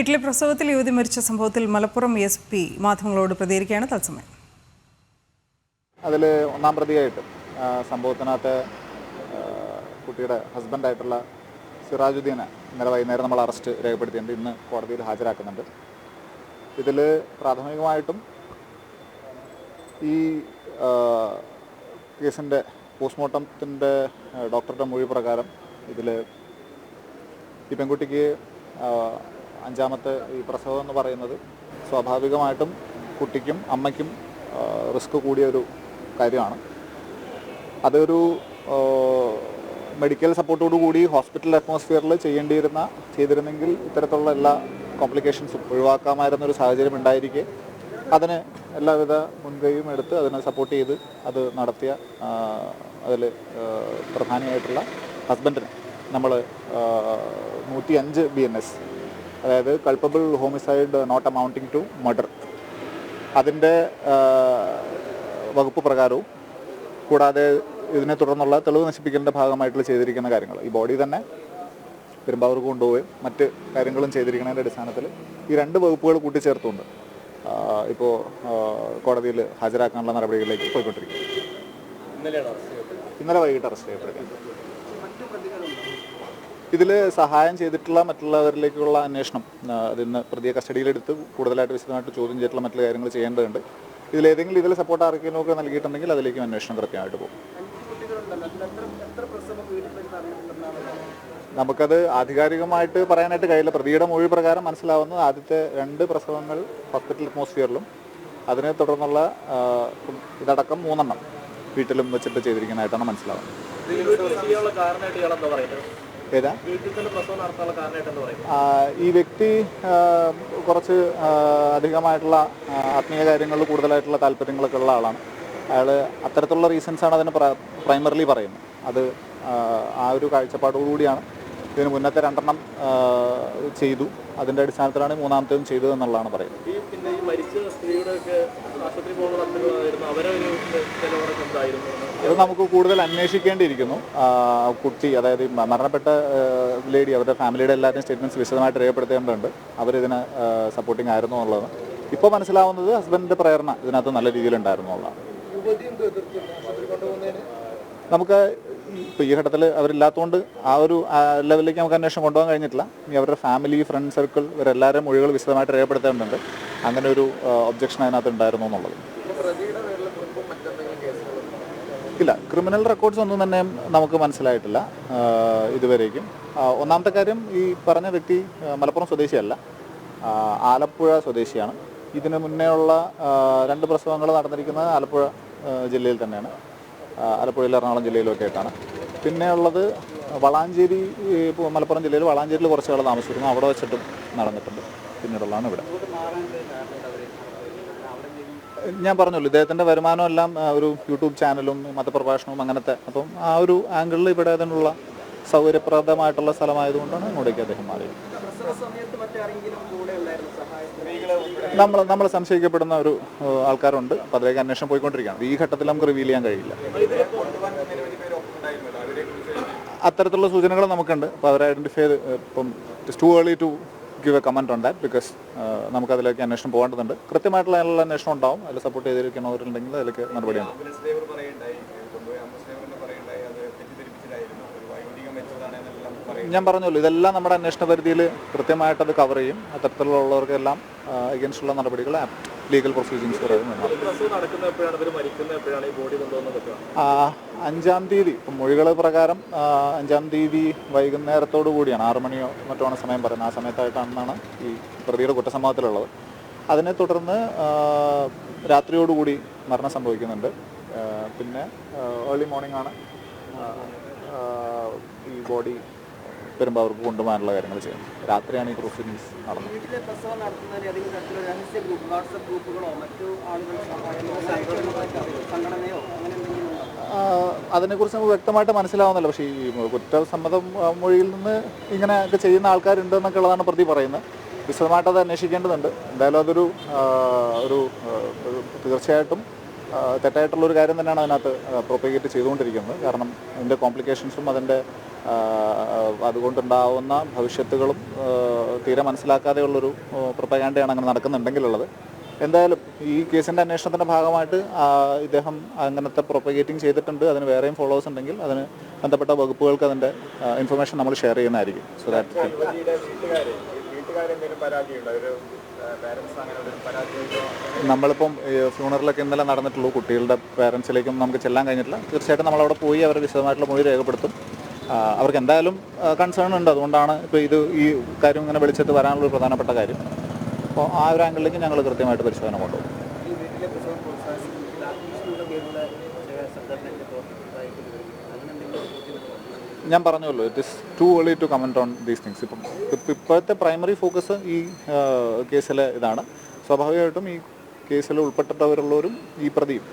വീട്ടിലെ പ്രസവത്തിൽ യുവതി മരിച്ച സംഭവത്തിൽ മലപ്പുറം എസ് പി മാധ്യമങ്ങളോട് പ്രതികരിക്കുകയാണ്. തത്സമയം. അതിൽ ഒന്നാം പ്രതിയായിട്ട് സംഭവത്തിനകത്ത് കുട്ടിയുടെ ഹസ്ബൻഡായിട്ടുള്ള സിറാജുദ്ദീനെ ഇന്നലെ വൈകുന്നേരം നമ്മൾ അറസ്റ്റ് രേഖപ്പെടുത്തിയിട്ടുണ്ട്. ഇന്ന് കോടതിയിൽ ഹാജരാക്കുന്നുണ്ട്. ഇതിൽ പ്രാഥമികമായിട്ടും ഈ കേസിന്റെ പോസ്റ്റ്മോർട്ടത്തിന്റെ ഡോക്ടറുടെ മൊഴി പ്രകാരം ഇതിൽ ഈ പെൺകുട്ടിക്ക് അഞ്ചാമത്തെ ഈ പ്രസവം എന്ന് പറയുന്നത് സ്വാഭാവികമായിട്ടും കുട്ടിക്കും അമ്മയ്ക്കും റിസ്ക് കൂടിയ ഒരു കാര്യമാണ്. അതൊരു മെഡിക്കൽ സപ്പോർട്ടോടു കൂടി ഹോസ്പിറ്റൽ അറ്റ്മോസ്ഫിയറിൽ ചെയ്യേണ്ടിയിരുന്ന ചെയ്തിരുന്നെങ്കിൽ ഇത്തരത്തിലുള്ള എല്ലാ കോംപ്ലിക്കേഷൻസും ഒഴിവാക്കാമായിരുന്ന ഒരു സാഹചര്യം ഉണ്ടായിരിക്കെ. അതിന് എല്ലാവിധ മുൻകൈയും എടുത്ത് അതിനെ സപ്പോർട്ട് ചെയ്ത് അത് നടത്തിയ അതിൽ പ്രധാനിയായിട്ടുള്ള ഹസ്ബൻഡിന് നമ്മൾ നൂറ്റി അഞ്ച് ബി എൻ എസ് അതായത് culpable homicide not amounting to murder അതിന്റെ വകുപ്പ് പ്രകാരവും കൂടാതെ ഇതിനെ തുടർന്നുള്ള തെളിവ് നശിപ്പിക്കലിന്റെ ഭാഗമായിട്ടുള്ള ചെയ്തിരിക്കുന്ന കാര്യങ്ങൾ. ഈ ബോഡി തന്നെ പെരുമ്പാവൂർക്ക് കൊണ്ടുപോവുകയും മറ്റ് കാര്യങ്ങളും ചെയ്തിരിക്കുന്നതിന്റെ അടിസ്ഥാനത്തിൽ ഈ രണ്ട് വകുപ്പുകൾ കൂട്ടിച്ചേർത്തുകൊണ്ട് ഇപ്പോൾ കോടതിയിൽ ഹാജരാക്കാനുള്ള നടപടികളിലേക്ക് പോയിക്കൊണ്ടിരിക്കും ഇന്നലെ വൈകിട്ട് അറസ്റ്റ് ചെയ്യപ്പെടുക ഇതിൽ സഹായം ചെയ്തിട്ടുള്ള മറ്റുള്ളവരിലേക്കുള്ള അന്വേഷണം അതിന്ന് പ്രതിയെ കസ്റ്റഡിയിലെടുത്ത് കൂടുതലായിട്ട് വിശദമായിട്ട് ചോദ്യം ചെയ്തിട്ടുള്ള മറ്റു കാര്യങ്ങൾ ചെയ്യേണ്ടതുണ്ട്. ഇതിലേതെങ്കിലും ഇതിൽ സപ്പോർട്ട് ആർക്കെങ്കിലും ഒക്കെ നൽകിയിട്ടുണ്ടെങ്കിൽ അതിലേക്കും അന്വേഷണം കൃത്യമായിട്ട് പോകും. നമുക്കത് ആധികാരികമായിട്ട് പറയാനായിട്ട് കഴിയില്ല. പ്രതിയുടെ മൊഴി പ്രകാരം മനസ്സിലാവുന്ന ആദ്യത്തെ രണ്ട് പ്രസവങ്ങൾ ഹോസ്പിറ്റൽ അറ്റ്മോസ്ഫിയറിലും അതിനെ തുടർന്നുള്ള ഇതടക്കം മൂന്നെണ്ണം വീട്ടിലും വെച്ചിട്ട് ചെയ്തിരിക്കുന്നതായിട്ടാണ് മനസ്സിലാവുന്നത്. ഏതാ? ഈ വ്യക്തി കുറച്ച് അധികമായിട്ടുള്ള ആത്മീയ കാര്യങ്ങളിൽ കൂടുതലായിട്ടുള്ള താല്പര്യങ്ങളൊക്കെ ഉള്ള ആളാണ്. അയാൾ അത്തരത്തിലുള്ള റീസൺസാണ് അതിന് പ്രൈമറിലി പറയുന്നത്. അത് ആ, ആ ഒരു കാഴ്ചപ്പാടോടുകൂടിയാണ്. ഇതിന് മുന്നത്തെ രണ്ടെണ്ണം ചെയ്തു. അതിന്റെ അടിസ്ഥാനത്തിലാണ് മൂന്നാമത്തേതും ചെയ്തത് എന്നുള്ളതാണ് പറയുന്നത്. ഇത് നമുക്ക് കൂടുതൽ അന്വേഷിക്കേണ്ടിയിരിക്കുന്നു. കുട്ടി അതായത് മരണപ്പെട്ട ലേഡി അവരുടെ ഫാമിലിയുടെ എല്ലാവരുടെയും സ്റ്റേറ്റ്മെന്റ്സ് വിശദമായിട്ട് രേഖപ്പെടുത്തേണ്ടതുണ്ട്. അവരിതിന് സപ്പോർട്ടിംഗ് ആയിരുന്നു എന്നുള്ളത്. ഇപ്പോൾ മനസ്സിലാവുന്നത് ഹസ്ബൻഡിന്റെ പ്രേരണ ഇതിനകത്ത് നല്ല രീതിയിലുണ്ടായിരുന്നു എന്നുള്ളതാണ്. നമുക്ക് ഇപ്പോൾ ഈ ഘട്ടത്തിൽ അവരില്ലാത്തതുകൊണ്ട് ആ ഒരു ലെവലിലേക്ക് നമുക്ക് അന്വേഷണം കൊണ്ടുപോകാൻ കഴിഞ്ഞിട്ടില്ല. ഇനി അവരുടെ ഫാമിലി ഫ്രണ്ട് സർക്കിൾ ഇവരെല്ലാവരും മൊഴികൾ വിശദമായിട്ട് രേഖപ്പെടുത്തേണ്ടതുണ്ട്. അങ്ങനെ ഒരു ഒബ്ജക്ഷൻ അതിനകത്ത് ഉണ്ടായിരുന്നു എന്നുള്ളത്. ഇല്ല ക്രിമിനൽ റെക്കോർഡ്സ് ഒന്നും തന്നെ നമുക്ക് മനസ്സിലായിട്ടില്ല ഇതുവരേക്കും. ഒന്നാമത്തെ കാര്യം ഈ പറഞ്ഞ വ്യക്തി മലപ്പുറം സ്വദേശിയല്ല ആലപ്പുഴ സ്വദേശിയാണ്. ഇതിനു മുന്നേ ഉള്ള രണ്ട് പ്രസവങ്ങൾ നടന്നിരിക്കുന്നത് ആലപ്പുഴ ജില്ലയിൽ തന്നെയാണ്. ആലപ്പുഴയിൽ എറണാകുളം ജില്ലയിലും ഒക്കെ ആയിട്ടാണ്. പിന്നെ ഉള്ളത് വളാഞ്ചേരി മലപ്പുറം ജില്ലയിൽ വളാഞ്ചേരിയിൽ കുറച്ച് കാലം താമസിച്ചിരുന്നു അവിടെ വെച്ചിട്ടും നടന്നിട്ടുണ്ട്. പിന്നീടുള്ളതാണ് ഇവിടെ. ഞാൻ പറഞ്ഞല്ലോ ഇദ്ദേഹത്തിന്റെ വരുമാനം എല്ലാം ഒരു യൂട്യൂബ് ചാനലും മതപ്രഭാഷണവും അങ്ങനത്തെ അപ്പം ആ ഒരു ആംഗിളിൽ ഇവിടെ അതിനുള്ള സൗകര്യപ്രദമായിട്ടുള്ള സ്ഥലമായതുകൊണ്ടാണ് ഇങ്ങോട്ടേക്ക് അദ്ദേഹം മാറിയത്. നമ്മൾ നമ്മൾ സംശയിക്കപ്പെടുന്ന ഒരു ആൾക്കാരുണ്ട്. അപ്പം അതിലേക്ക് അന്വേഷണം പോയിക്കൊണ്ടിരിക്കുകയാണ്. ഈ ഘട്ടത്തിൽ നമുക്ക് റിവീൽ ചെയ്യാൻ കഴിയില്ല. അത്തരത്തിലുള്ള സൂചനകൾ നമുക്കുണ്ട്. അപ്പോൾ അവരെ ഐഡന്റിഫൈ ചെയ്ത് ഇപ്പം too early to give a comment on that because നമുക്ക് അതിലേക്ക് അന്വേഷണം പോകേണ്ടതുണ്ട്. കൃത്യമായിട്ടുള്ള അതിനുള്ള അന്വേഷണം ഉണ്ടാവും. അതിൽ സപ്പോർട്ട് ചെയ്തിരിക്കണവരുണ്ടെങ്കിൽ അതിലേക്ക് നടപടിയുണ്ട് ഞാൻ പറഞ്ഞല്ലോ ഇതെല്ലാം നമ്മുടെ അന്വേഷണ പരിധിയിൽ കൃത്യമായിട്ട് അത് കവർ ചെയ്യും. അത്തരത്തിലുള്ളവർക്കെല്ലാം അഗേൻസ്റ്റുള്ള നടപടികൾ ലീഗൽ പ്രൊസീജിങ്സ് അഞ്ചാം തീയതി. ഇപ്പം മൊഴികൾ പ്രകാരം അഞ്ചാം തീയതി വൈകുന്നേരത്തോടു കൂടിയാണ് ആറു മണിയോ മറ്റോ ആണ് സമയം പറയുന്നത്. ആ സമയത്തായിട്ടാണെന്നാണ് ഈ പ്രതിയുടെ കുറ്റസമ്മതത്തിലുള്ളത്. അതിനെ തുടർന്ന് രാത്രിയോടുകൂടി മരണം സംഭവിക്കുന്നുണ്ട്. പിന്നെ ഏർലി മോർണിംഗ് ആണ് ഈ ബോഡി പെരുമ്പാവൂർക്ക് കൊണ്ടുപോകാനുള്ള കാര്യങ്ങൾ ചെയ്യണം രാത്രിയാണ് ഈ പ്രൊസീഡിങ്സ് നടന്നത്. അതിനെക്കുറിച്ച് നമുക്ക് വ്യക്തമായിട്ട് മനസ്സിലാവുന്നില്ല. പക്ഷേ ഈ കുറ്റസമ്മതം മൊഴിയിൽ നിന്ന് ഇങ്ങനെയൊക്കെ ചെയ്യുന്ന ആൾക്കാരുണ്ട് എന്നൊക്കെ ഉള്ളതാണ് പ്രതി പറയുന്നത്. വിശദമായിട്ട് അത് അന്വേഷിക്കേണ്ടതുണ്ട്. എന്തായാലും അതൊരു ഒരു തീർച്ചയായിട്ടും തെറ്റായിട്ടുള്ളൊരു കാര്യം തന്നെയാണ് അതിനകത്ത് പ്രൊപ്പഗേറ്റ് ചെയ്തുകൊണ്ടിരിക്കുന്നത്. കാരണം അതിന്റെ കോംപ്ലിക്കേഷൻസും അതിന്റെ അതുകൊണ്ടുണ്ടാവുന്ന ഭവിഷ്യത്തുകളും തീരെ മനസ്സിലാക്കാതെയുള്ളൊരു പ്രൊപ്പഗാൻഡയാണ് അങ്ങനെ നടക്കുന്നുണ്ടെങ്കിലുള്ളത്. എന്തായാലും ഈ കേസിന്റെ അന്വേഷണത്തിന്റെ ഭാഗമായിട്ട് ഇദ്ദേഹം അങ്ങനത്തെ പ്രൊപ്പഗേറ്റിംഗ് ചെയ്തിട്ടുണ്ട്. അതിന് വേറെയും ഫോളോവേഴ്സ് ഉണ്ടെങ്കിൽ അതിന് ബന്ധപ്പെട്ട വകുപ്പുകൾക്ക് അതിന്റെ ഇൻഫർമേഷൻ നമ്മൾ ഷെയർ ചെയ്യുന്നതായിരിക്കും. സോ ദാറ്റ് നമ്മളിപ്പം ഫ്യൂണറിലൊക്കെ ഇന്നലെ നടന്നിട്ടുള്ളൂ. കുട്ടികളുടെ പേരൻസിലേക്കും നമുക്ക് ചെല്ലാൻ കഴിഞ്ഞിട്ടില്ല. തീർച്ചയായിട്ടും നമ്മളവിടെ പോയി അവർ വിശദമായിട്ടുള്ള മൊഴി രേഖപ്പെടുത്തും. അവർക്ക് എന്തായാലും കൺസേൺ ഉണ്ട്. അതുകൊണ്ടാണ് ഇപ്പോൾ ഇത് ഈ കാര്യം ഇങ്ങനെ വിളിച്ചിട്ട് വരാനുള്ള പ്രധാനപ്പെട്ട കാര്യം. അപ്പോൾ ആ ഒരു ആംഗിളിലേക്ക് ഞങ്ങൾ കൃത്യമായിട്ട് പരിശോധന കൊണ്ടുപോകും ഈ വീട്ടിലെ പ്രസവം പ്രോത്സാഹിപ്പിക്കുന്ന ആത്മീയതയുടെ പേരിലുള്ള ചില സംഘടനയുടെ പ്രവർത്തിക്കുന്നതായിട്ട് വിവരം അങ്ങനെ എന്തെങ്കിലും ബുദ്ധിമുട്ടുണ്ടോ? ഞാൻ പറഞ്ഞല്ലോ it is too early to comment on these things ഇപ്പം ഇപ്പം ഇപ്പോഴത്തെ പ്രൈമറി ഫോക്കസ് ഈ കേസിലെ ഇതാണ്. സ്വാഭാവികമായിട്ടും ഈ കേസിൽ ഉൾപ്പെട്ടിട്ടവരുള്ളവരും ഈ പ്രതിയും.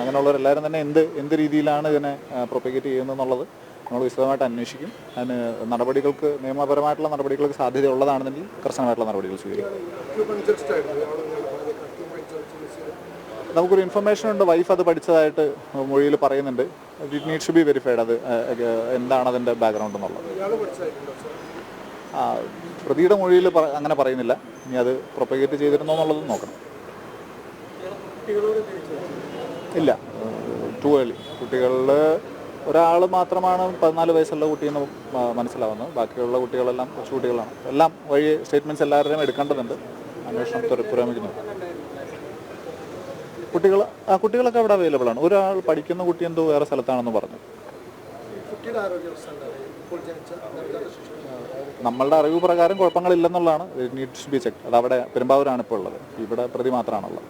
അങ്ങനെയുള്ളവരെല്ലാവരും തന്നെ എന്ത് എന്ത് രീതിയിലാണ് ഇതിനെ പ്രൊപ്പഗേറ്റ് ചെയ്യുന്നതെന്നുള്ളത് നമ്മൾ വിശദമായിട്ട് അന്വേഷിക്കും. അതിന് നടപടികൾക്ക് നിയമപരമായിട്ടുള്ള നടപടികൾക്ക് സാധ്യത ഉള്ളതാണെന്നുണ്ടെങ്കിൽ കർശനമായിട്ടുള്ള നടപടികൾ സ്വീകരിക്കും. നമുക്കൊരു ഇൻഫർമേഷൻ ഉണ്ട്. വൈഫ് അത് പഠിച്ചതായിട്ട് മൊഴിയിൽ പറയുന്നുണ്ട്. It needs to be verified അത് എന്താണ് അതിന്റെ ബാക്ക്ഗ്രൗണ്ട് എന്നുള്ളത്. പ്രതിയുടെ മൊഴിയിൽ അങ്ങനെ പറയുന്നില്ല. ഇനി അത് പ്രൊപ്പഗേറ്റ് ചെയ്തിരുന്നോ എന്നുള്ളത് നോക്കണം. ഇല്ല. ടു ഏർലി കുട്ടികളിൽ ഒരാൾ മാത്രമാണ് പതിനാല് വയസ്സുള്ള കുട്ടിയെന്ന് മനസ്സിലാവുന്നത്. ബാക്കിയുള്ള കുട്ടികളെല്ലാം കൊച്ചു കുട്ടികളാണ്. എല്ലാം വഴി സ്റ്റേറ്റ്മെന്റ്സ് എല്ലാവരുടെയും എടുക്കേണ്ടതുണ്ട്. അന്വേഷണം പുര- പുരോഗമിക്കുന്നുണ്ട്. കുട്ടികൾ ആ കുട്ടികളൊക്കെ അവിടെ അവൈലബിൾ ആണ്. ഒരാൾ പഠിക്കുന്ന കുട്ടി എന്തോ വേറെ സ്ഥലത്താണെന്ന് പറഞ്ഞു. നമ്മളുടെ അറിവ് പ്രകാരം കുഴപ്പങ്ങളില്ലെന്നുള്ളതാണ്. നീഡ്സ് ബി ചെക്ക് അത് അവിടെ പെരുമ്പാവൂരാണ് ഇപ്പോൾ ഉള്ളത്. ഇവിടെ പ്രതി മാത്രമാണുള്ളത്.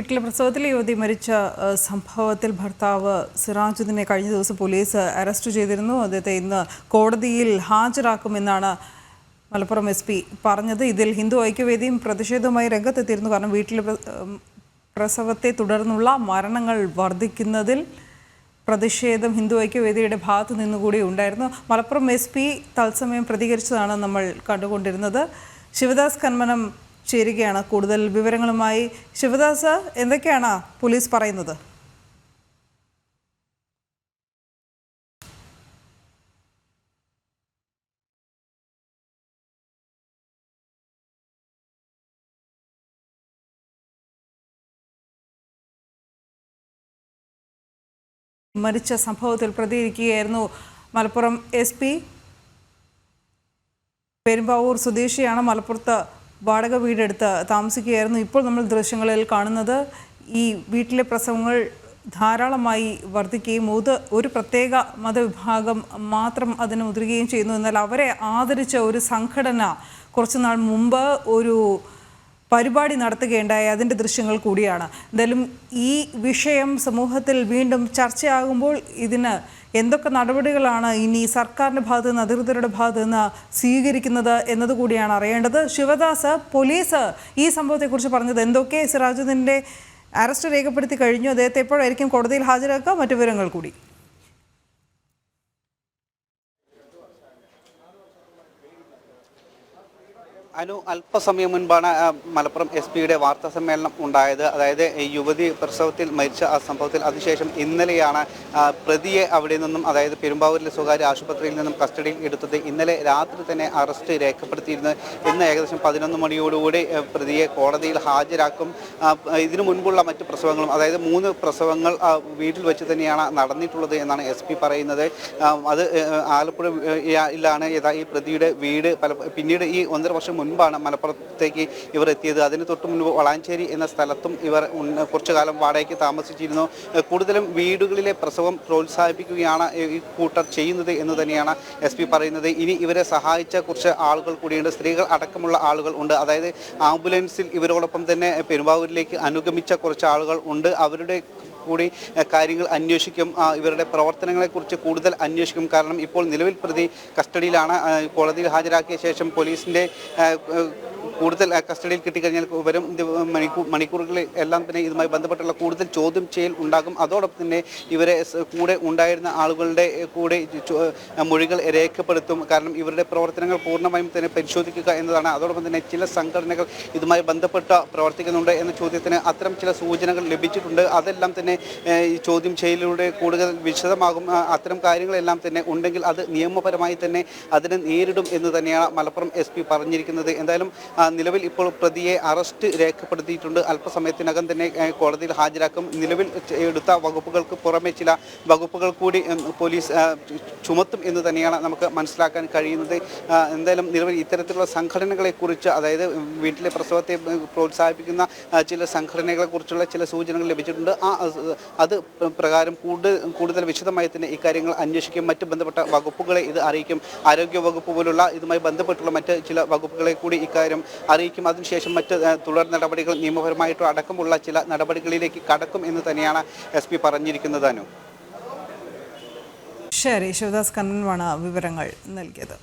വീട്ടിലെ പ്രസവത്തിലെ യുവതി മരിച്ച സംഭവത്തിൽ ഭർത്താവ് സിറാജുദ്ദീനെ കഴിഞ്ഞ ദിവസം പോലീസ് അറസ്റ്റ് ചെയ്തിരുന്നു. അദ്ദേഹത്തെ ഇന്ന് കോടതിയിൽ ഹാജരാക്കുമെന്നാണ് മലപ്പുറം എസ് പി പറഞ്ഞത് ഇതിൽ ഹിന്ദു ഐക്യവേദിയും പ്രതിഷേധവുമായി രംഗത്തെത്തിയിരുന്നു. കാരണം വീട്ടിൽ പ്രസവത്തെ തുടർന്നുള്ള മരണങ്ങൾ വർദ്ധിക്കുന്നതിൽ പ്രതിഷേധം ഹിന്ദു ഐക്യവേദിയുടെ ഭാഗത്ത് നിന്നുകൂടി ഉണ്ടായിരുന്നു. മലപ്പുറം എസ് പി തത്സമയം പ്രതികരിച്ചതാണ് നമ്മൾ കണ്ടുകൊണ്ടിരുന്നത്. ശിവദാസ് കന്മനം ചേരുകയാണ് കൂടുതൽ വിവരങ്ങളുമായി. ശിവദാസ് എന്തൊക്കെയാണ് പോലീസ് പറയുന്നത്? മരിച്ച സംഭവത്തിൽ പ്രതികരിക്കുകയായിരുന്നു മലപ്പുറം എസ് പി. പെരുമ്പാവൂർ സ്വദേശിയാണ് മലപ്പുറത്ത് വാടക വീടെടുത്ത് താമസിക്കുകയായിരുന്നു ഇപ്പോൾ നമ്മൾ ദൃശ്യങ്ങളിൽ കാണുന്നത്. ഈ വീട്ടിലെ പ്രസവങ്ങൾ ധാരാളമായി വർദ്ധിക്കുകയും ഒത് ഒരു പ്രത്യേക മതവിഭാഗം മാത്രം അതിന് മുതിരുകയും ചെയ്യുന്നു. എന്നാൽ അവരെ ആദരിച്ച ഒരു സംഘടന കുറച്ചുനാൾ മുമ്പ് ഒരു പരിപാടി നടത്തുകയുണ്ടായി. അതിന്റെ ദൃശ്യങ്ങൾ കൂടിയാണ്. എന്തായാലും ഈ വിഷയം സമൂഹത്തിൽ വീണ്ടും ചർച്ചയാകുമ്പോൾ ഇതിന് എന്തൊക്കെ നടപടികളാണ് ഇനി സർക്കാരിന്റെ ഭാഗത്ത് നിന്ന് അധികൃതരുടെ ഭാഗത്ത് നിന്ന് സ്വീകരിക്കുന്നത് എന്നതുകൂടിയാണ് അറിയേണ്ടത്. ശിവദാസ് പോലീസ് ഈ സംഭവത്തെക്കുറിച്ച് പറഞ്ഞത് എന്തൊക്കെ? സിറാജുദ്ദീന്റെ അറസ്റ്റ് രേഖപ്പെടുത്തി കഴിഞ്ഞു. അദ്ദേഹത്തെ എപ്പോഴായിരിക്കും കോടതിയിൽ ഹാജരാക്കുക? മറ്റു വിവരങ്ങൾ കൂടി. അനു അല്പസമയം മുൻപാണ് മലപ്പുറം എസ് പിയുടെ വാർത്താ സമ്മേളനം ഉണ്ടായത്. അതായത് യുവതി പ്രസവത്തിൽ മരിച്ച ആ സംഭവത്തിൽ അതിനുശേഷം ഇന്നലെയാണ് പ്രതിയെ അവിടെ നിന്നും അതായത് പെരുമ്പാവൂരിലെ സ്വകാര്യ ആശുപത്രിയിൽ നിന്നും കസ്റ്റഡിയിൽ എടുത്തത്. ഇന്നലെ രാത്രി തന്നെ അറസ്റ്റ് രേഖപ്പെടുത്തിയിരുന്നത് ഇന്ന് ഏകദേശം പതിനൊന്ന് മണിയോടുകൂടി പ്രതിയെ കോടതിയിൽ ഹാജരാക്കും. ഇതിനു മുൻപുള്ള മറ്റ് പ്രസവങ്ങളും അതായത് മൂന്ന് പ്രസവങ്ങൾ വീട്ടിൽ വെച്ച് തന്നെയാണ് നടന്നിട്ടുള്ളത് എന്നാണ് എസ് പി പറയുന്നത്. അത് ആലപ്പുഴയിലാണ് ഈ പ്രതിയുടെ വീട് പല പിന്നീട് ഈ ഒന്നര വർഷം മുൻപാണ് മലപ്പുറത്തേക്ക് ഇവർ എത്തിയത്. അതിന് തൊട്ട് മുൻപ് വളാഞ്ചേരി എന്ന സ്ഥലത്തും ഇവർ കുറച്ചു കാലം വാടകയ്ക്ക് താമസിച്ചിരുന്നു. കൂടുതലും വീടുകളിലെ പ്രസവം പ്രോത്സാഹിപ്പിക്കുകയാണ് ഈ കൂട്ടർ ചെയ്യുന്നത് എന്ന് തന്നെയാണ് എസ് പി പറയുന്നത്. ഇനി ഇവരെ സഹായിച്ച കുറച്ച് ആളുകൾ കൂടിയുണ്ട്. സ്ത്രീകൾ അടക്കമുള്ള ആളുകൾ ഉണ്ട്. അതായത് ആംബുലൻസിൽ ഇവരോടൊപ്പം തന്നെ പെരുമ്പാവൂരിലേക്ക് അനുഗമിച്ച കുറച്ച് ആളുകൾ ഉണ്ട്. അവരുടെ കൂടി കാര്യങ്ങൾ അന്വേഷിക്കും. ഇവരുടെ പ്രവർത്തനങ്ങളെക്കുറിച്ച് കൂടുതൽ അന്വേഷിക്കും. കാരണം ഇപ്പോൾ നിലവിൽ പ്രതി കസ്റ്റഡിയിലാണ് കോടതിയിൽ ഹാജരാക്കിയ ശേഷം പോലീസിന്റെ കൂടുതൽ കസ്റ്റഡിയിൽ കിട്ടിക്കഴിഞ്ഞാൽ വരും മണിക്കൂർ മണിക്കൂറുകളിൽ എല്ലാം തന്നെ ഇതുമായി ബന്ധപ്പെട്ടുള്ള കൂടുതൽ ചോദ്യം ചെയ്യൽ ഉണ്ടാകും. അതോടൊപ്പം തന്നെ ഇവരെ കൂടെ ഉണ്ടായിരുന്ന ആളുകളുടെ കൂടെ മൊഴികൾ രേഖപ്പെടുത്തും. കാരണം ഇവരുടെ പ്രവർത്തനങ്ങൾ പൂർണമായും തന്നെ പരിശോധിക്കുക എന്നതാണ്. അതോടൊപ്പം തന്നെ ചില സംഘടനകൾ ഇതുമായി ബന്ധപ്പെട്ട പ്രവർത്തിക്കുന്നുണ്ട് എന്ന ചോദ്യത്തിന് അത്തരം ചില സൂചനകൾ ലഭിച്ചിട്ടുണ്ട്. അതെല്ലാം തന്നെ ഈ ചോദ്യം ചെയ്യലിലൂടെ കൂടുതൽ വിശദമാകും. അത്തരം കാര്യങ്ങളെല്ലാം തന്നെ ഉണ്ടെങ്കിൽ അത് നിയമപരമായി തന്നെ അതിനെ നേരിടും എന്ന് തന്നെയാണ് മലപ്പുറം എസ് പറഞ്ഞിരിക്കുന്നത്. എന്തായാലും നിലവിൽ ഇപ്പോൾ പ്രതിയെ അറസ്റ്റ് രേഖപ്പെടുത്തിയിട്ടുണ്ട്. അല്പസമയത്തിനകം തന്നെ കോടതിയിൽ ഹാജരാക്കും. നിലവിൽ എടുത്ത വകുപ്പുകൾക്ക് പുറമെ ചില വകുപ്പുകൾ കൂടി പോലീസ് ചുമത്തും എന്ന് തന്നെയാണ് നമുക്ക് മനസ്സിലാക്കാൻ കഴിയുന്നത്. എന്തായാലും നിലവിൽ ഇത്തരത്തിലുള്ള സംഘടനകളെക്കുറിച്ച് അതായത് വീട്ടിലെ പ്രസവത്തെ പ്രോത്സാഹിപ്പിക്കുന്ന ചില സംഘടനകളെക്കുറിച്ചുള്ള ചില സൂചനകൾ ലഭിച്ചിട്ടുണ്ട്. ആ അത് പ്രകാരം കൂടുതൽ കൂടുതൽ വിശദമായി തന്നെ ഇക്കാര്യങ്ങൾ അന്വേഷിക്കും. മറ്റ് ബന്ധപ്പെട്ട വകുപ്പുകളെ ഇത് അറിയിക്കും. ആരോഗ്യ വകുപ്പ് പോലുള്ള ഇതുമായി ബന്ധപ്പെട്ടുള്ള മറ്റ് ചില വകുപ്പുകളെ കൂടി ഇക്കാര്യം അറിയിക്കും. അതിനുശേഷം മറ്റ് തുടർ നടപടികൾ നിയമപരമായിട്ടോ അടക്കമുള്ള ചില നടപടികളിലേക്ക് കടക്കും എന്ന് തന്നെയാണ് എസ് പി പറഞ്ഞിരിക്കുന്നത് അനു. ശരി ശിവദാസ് കണ്ണനാണ് വിവരങ്ങൾ നൽകിയത്.